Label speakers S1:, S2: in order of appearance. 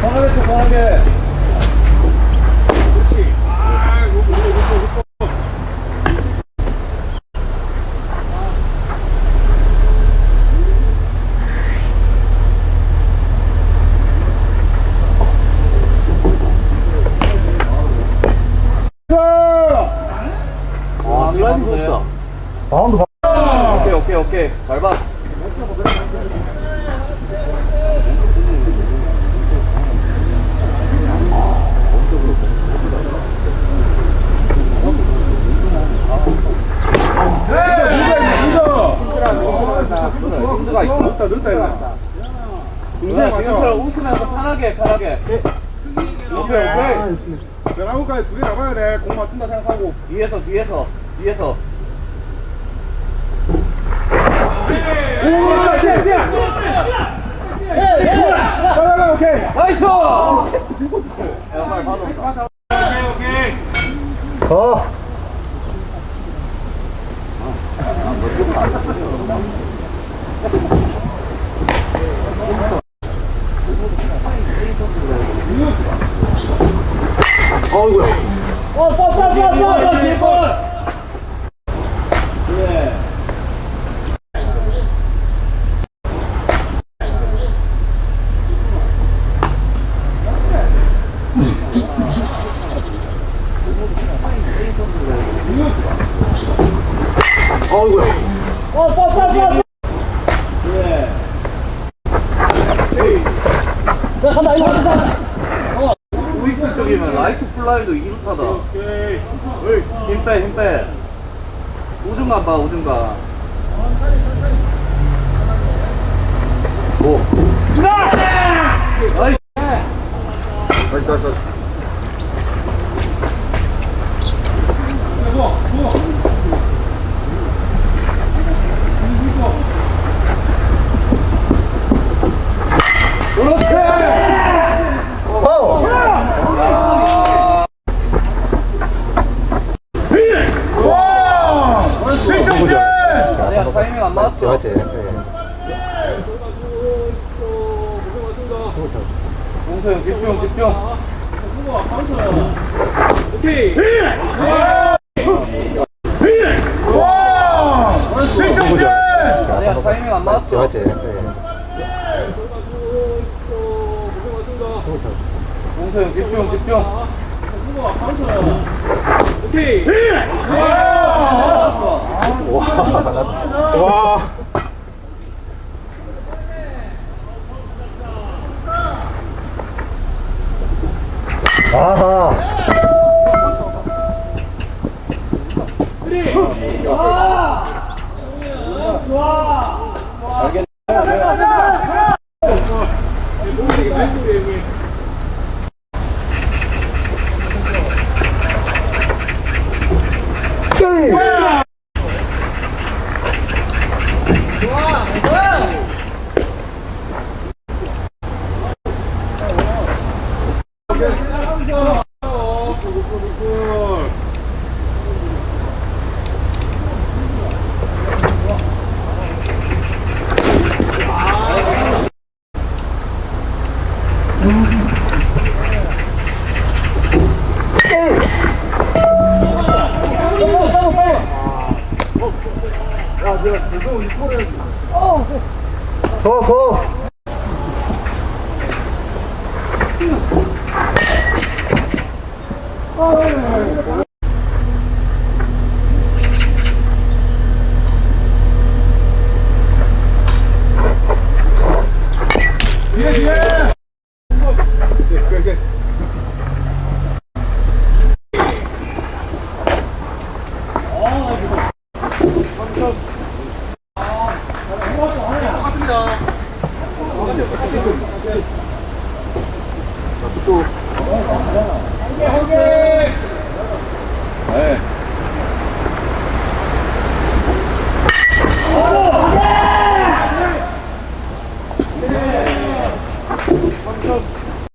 S1: 편하게 쳐, 편하게. 아, 슬라이딩 좋다.
S2: 바운드 봐
S1: 오케이, 오케이, 오케이.
S2: 이거
S1: 누나 지금처럼 웃으면서 편하게, 편하게. 오케이, 오케이.
S2: 변화구까지 두개 잡아야 돼공 맞춘다 생각하고
S1: 뒤에서, 뒤에서, 뒤에서.
S2: 오 뛰어 뛰 어 오케이 나이스
S1: 야, 빨리 받아.
S2: 어
S1: 우익수 쪽이면 라이트 플라이도 이루타다. 힘 빼, 힘 빼. 우중간 봐, 우중간. 오. 나이스. 나이스, 나이스. 그렇지! 아니야, 타이밍 안 맞았어. 용서 형, 집중, 집중. 아니야, 타이밍 안 맞았어. 용서 형, 집중, 집중.
S2: 와 아하. 더, 더. 뒤에, 뒤에! 네.